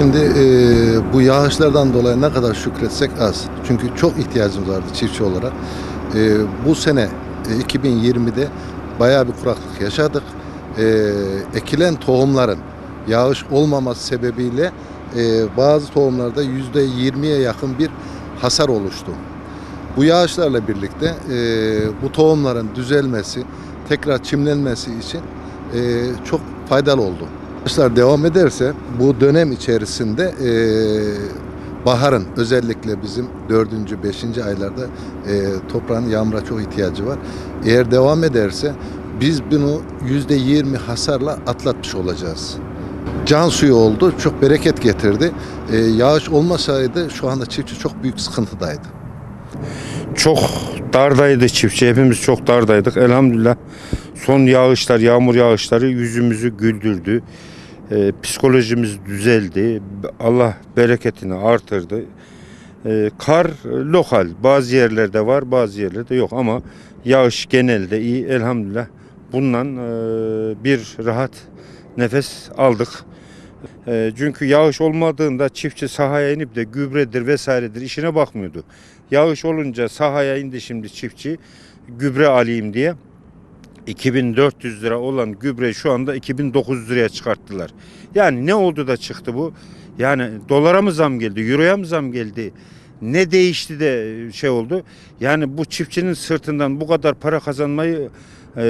Şimdi e, bu yağışlardan dolayı ne kadar şükretsek az. Çünkü çok ihtiyacımız vardı çiftçi olarak. E, bu sene e, 2020'de bayağı bir kuraklık yaşadık. E, ekilen tohumların yağış olmaması sebebiyle e, bazı tohumlarda %20'ye yakın bir hasar oluştu. Bu yağışlarla birlikte e, bu tohumların düzelmesi, tekrar çimlenmesi için e, çok faydalı oldu. Yağışlar devam ederse bu dönem içerisinde e, baharın özellikle bizim 4. 5. aylarda e, toprağın yağmura çok ihtiyacı var. Eğer devam ederse biz bunu %20 hasarla atlatmış olacağız. Can suyu oldu, çok bereket getirdi. E, yağış olmasaydı şu anda çiftçi çok büyük sıkıntıdaydı. Çok dardaydı çiftçi. Hepimiz çok dardaydık. Elhamdülillah son yağışlar, yağmur yağışları yüzümüzü güldürdü. Ee, psikolojimiz düzeldi. Allah bereketini artırdı. Ee, kar lokal. Bazı yerlerde var, bazı yerlerde yok ama yağış genelde iyi. Elhamdülillah bundan e, bir rahat nefes aldık. E, çünkü yağış olmadığında çiftçi sahaya inip de gübredir vesairedir işine bakmıyordu. Yağış olunca sahaya indi şimdi çiftçi gübre alayım diye. 2400 lira olan gübre şu anda 2900 liraya çıkarttılar. Yani ne oldu da çıktı bu? Yani dolara mı zam geldi, euroya mı zam geldi? Ne değişti de şey oldu? Yani bu çiftçinin sırtından bu kadar para kazanmayı e,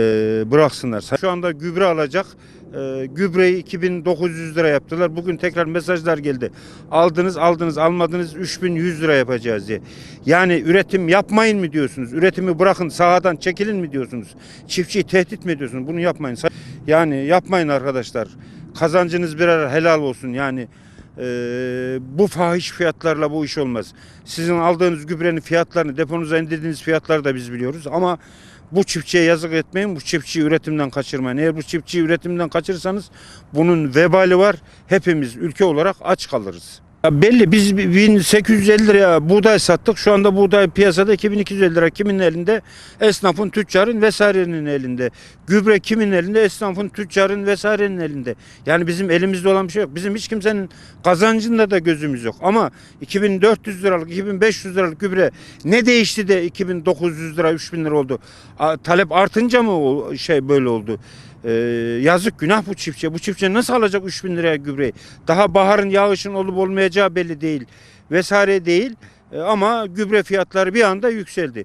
bıraksınlar. Şu anda gübre alacak. E, gübreyi 2900 lira yaptılar. Bugün tekrar mesajlar geldi. Aldınız aldınız almadınız 3100 lira yapacağız diye. Yani üretim yapmayın mı diyorsunuz? Üretimi bırakın sahadan çekilin mi diyorsunuz? Çiftçiyi tehdit mi ediyorsunuz? Bunu yapmayın. Yani yapmayın arkadaşlar. Kazancınız birer helal olsun. Yani e, bu fahiş fiyatlarla bu iş olmaz. Sizin aldığınız gübrenin fiyatlarını deponuza indirdiğiniz fiyatları da biz biliyoruz ama bu çiftçiye yazık etmeyin. Bu çiftçiyi üretimden kaçırmayın. Eğer bu çiftçiyi üretimden kaçırırsanız bunun vebali var. Hepimiz ülke olarak aç kalırız. Belli biz 1850 liraya buğday sattık. Şu anda buğday piyasada 2250 lira. Kimin elinde? Esnafın, tüccarın vesairenin elinde. Gübre kimin elinde? Esnafın, tüccarın vesairenin elinde. Yani bizim elimizde olan bir şey yok. Bizim hiç kimsenin kazancında da gözümüz yok. Ama 2400 liralık, 2500 liralık gübre ne değişti de 2900 lira, 3000 lira oldu? Talep artınca mı şey böyle oldu? Ee, yazık günah bu çiftçiye. Bu çiftçi nasıl alacak 3000 liraya gübreyi? Daha baharın yağışın olup olmayacağı belli değil. Vesaire değil. Ee, ama gübre fiyatları bir anda yükseldi.